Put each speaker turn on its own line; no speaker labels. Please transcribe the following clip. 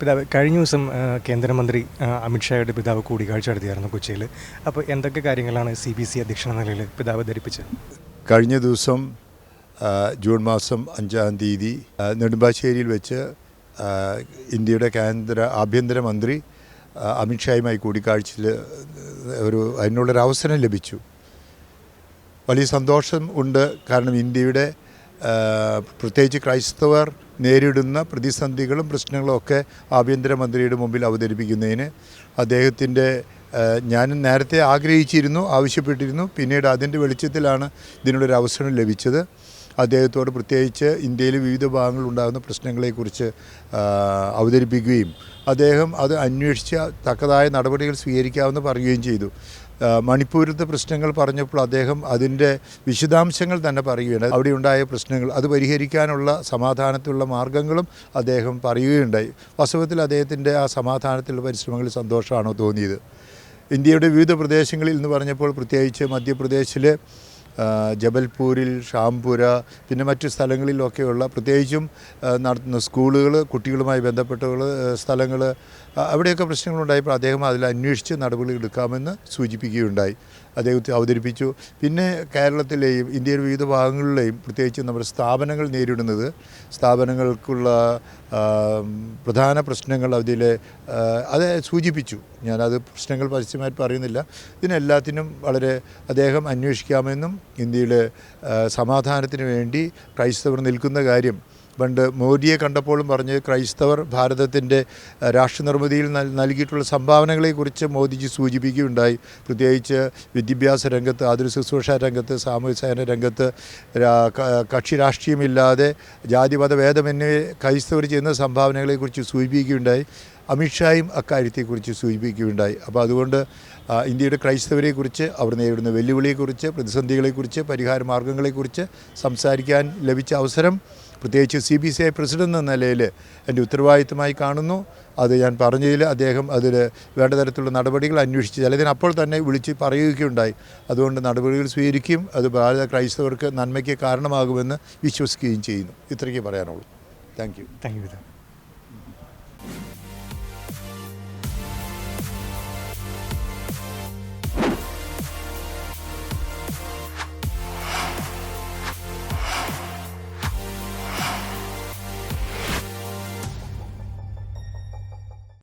പിതാവ് കഴിഞ്ഞ ദിവസം കേന്ദ്രമന്ത്രി അമിത്ഷായുടെ പിതാവ് കൂടിക്കാഴ്ച നടത്തിയായിരുന്നു കൊച്ചിയിൽ അപ്പോൾ എന്തൊക്കെ കാര്യങ്ങളാണ് സി ബി സി അധ്യക്ഷ നിലയിൽ പിതാവ് ധരിപ്പിച്ചത്?
കഴിഞ്ഞ ദിവസം ജൂൺ മാസം അഞ്ചാം തീയതി നെടുമ്പാശ്ശേരിയിൽ വെച്ച് ഇന്ത്യയുടെ കേന്ദ്ര ആഭ്യന്തരമന്ത്രി അമിത്ഷായുമായി കൂടിക്കാഴ്ചയിൽ ഒരു അതിനുള്ളൊരു അവസരം ലഭിച്ചു. വലിയ സന്തോഷം ഉണ്ട്. കാരണം ഇന്ത്യയുടെ പ്രത്യേകിച്ച് ക്രൈസ്തവർ നേരിടുന്ന പ്രതിസന്ധികളും പ്രശ്നങ്ങളും ഒക്കെ ആഭ്യന്തരമന്ത്രിയുടെ മുമ്പിൽ അവതരിപ്പിക്കുന്നതിന് അദ്ദേഹത്തിന്റെ ഞാൻ നേരത്തെ ആഗ്രഹിച്ചിരുന്നു ആവശ്യപ്പെട്ടിരുന്നു. പിന്നീട് അതിന്റെ വെളിച്ചത്തിലാണ് ഇതിനുള്ളൊരു അവസരം ലഭിച്ചത്. അദ്ദേഹത്തോട് പ്രത്യേകിച്ച് ഇന്ത്യയിലെ വിവിധ ഭാഗങ്ങളിൽ ഉണ്ടാകുന്ന പ്രശ്നങ്ങളെക്കുറിച്ച് അവതരിപ്പിക്കുകയും അദ്ദേഹം അത് അന്വേഷിച്ച് തക്കതായ നടപടികൾ സ്വീകരിക്കാമെന്ന് പറയുകയും ചെയ്തു. മണിപ്പൂരിലത്തെ പ്രശ്നങ്ങൾ പറഞ്ഞപ്പോൾ അദ്ദേഹം അതിന്റെ വിശദാംശങ്ങൾ തന്നെ പറയുകയാണ് അവിടെ ഉണ്ടായ പ്രശ്നങ്ങൾ അത് പരിഹരിക്കാനുള്ള സമാധാനത്തിലുള്ള മാർഗങ്ങളും അദ്ദേഹം പറയുകയുണ്ടായി. വാസ്തവത്തിൽ അദ്ദേഹത്തിന്റെ ആ സമാധാനത്തിലുള്ള പരിശ്രമങ്ങളിൽ സന്തോഷമാണോ തോന്നിയത്? ഇന്ത്യയുടെ വിവിധ പ്രദേശങ്ങളിൽ എന്ന് പറഞ്ഞപ്പോൾ പ്രത്യേകിച്ച് മധ്യപ്രദേശിലെ ജബൽപൂരിൽ ഷാംപുര പിന്നെ മറ്റു സ്ഥലങ്ങളിലൊക്കെയുള്ള പ്രത്യേകിച്ചും നടത്തുന്ന സ്കൂളുകൾ കുട്ടികളുമായി ബന്ധപ്പെട്ട സ്ഥലങ്ങൾ അവിടെയൊക്കെ പ്രശ്നങ്ങളുണ്ടായപ്പോൾ അദ്ദേഹം അതിൽ അന്വേഷിച്ച് നടപടികൾ എടുക്കാമെന്ന് സൂചിപ്പിക്കുകയുണ്ടായി. അദ്ദേഹത്തെ അവതരിപ്പിച്ചു. പിന്നെ കേരളത്തിലെയും ഇന്ത്യയുടെ വിവിധ ഭാഗങ്ങളിലെയും പ്രത്യേകിച്ച് നമ്മുടെ സ്ഥാപനങ്ങൾ നേരിടുന്നത് സ്ഥാപനങ്ങൾക്കുള്ള പ്രധാന പ്രശ്നങ്ങൾ അതിലെ അത് സൂചിപ്പിച്ചു. ഞാനത് പ്രശ്നങ്ങൾ പരസ്യമായിട്ട് പറയുന്നില്ല. ഇതിനെല്ലാത്തിനും വളരെ അദ്ദേഹം അന്വേഷിക്കാമെന്നും ഇന്ത്യയിലെ സമാധാനത്തിന് വേണ്ടി ക്രൈസ്തവർ നിൽക്കുന്ന കാര്യം പണ്ട് മോദിയെ കണ്ടപ്പോഴും പറഞ്ഞ് ക്രൈസ്തവർ ഭാരതത്തിന്റെ രാഷ്ട്രനിർമ്മിതിയിൽ നൽ നൽകിയിട്ടുള്ള സംഭാവനകളെക്കുറിച്ച് മോദിജി സൂചിപ്പിക്കുകയുണ്ടായി. പ്രത്യേകിച്ച് വിദ്യാഭ്യാസ രംഗത്ത് ആതുര ശുശ്രൂഷ രംഗത്ത് സാമൂഹ്യ സേന രംഗത്ത് കക്ഷി രാഷ്ട്രീയമില്ലാതെ ജാതിമത ഭേദമന്യേ ക്രൈസ്തവർ ചെയ്യുന്ന സംഭാവനകളെക്കുറിച്ച് സൂചിപ്പിക്കുകയുണ്ടായി. അമിത്ഷായും അക്കാര്യത്തെക്കുറിച്ച് സൂചിപ്പിക്കുകയുണ്ടായി. അപ്പോൾ അതുകൊണ്ട് ഇന്ത്യയുടെ ക്രൈസ്തവരെക്കുറിച്ച് അവർ നേരിടുന്ന വെല്ലുവിളിയെക്കുറിച്ച് പ്രതിസന്ധികളെക്കുറിച്ച് പരിഹാര മാർഗങ്ങളെക്കുറിച്ച് സംസാരിക്കാൻ ലഭിച്ച അവസരം പ്രത്യേകിച്ച് C B C I president എന്ന നിലയിൽ എന്റെ ഉത്തരവാദിത്തമായി കാണുന്നു. അത് ഞാൻ പറഞ്ഞതിൽ അദ്ദേഹം അതിൽ വേണ്ട തരത്തിലുള്ള നടപടികൾ അന്വേഷിച്ച് ചിലതിന് അപ്പോൾ തന്നെ വിളിച്ച് പറയുകയുണ്ടായി. അതുകൊണ്ട് നടപടികൾ സ്വീകരിക്കും. അത് ഭാരത ക്രൈസ്തവർക്ക് നന്മയ്ക്ക് കാരണമാകുമെന്ന് വിശ്വസിക്കുകയും ചെയ്യുന്നു. ഇത്രയ്ക്ക് പറയാനുള്ളൂ. Thank you.
Thank you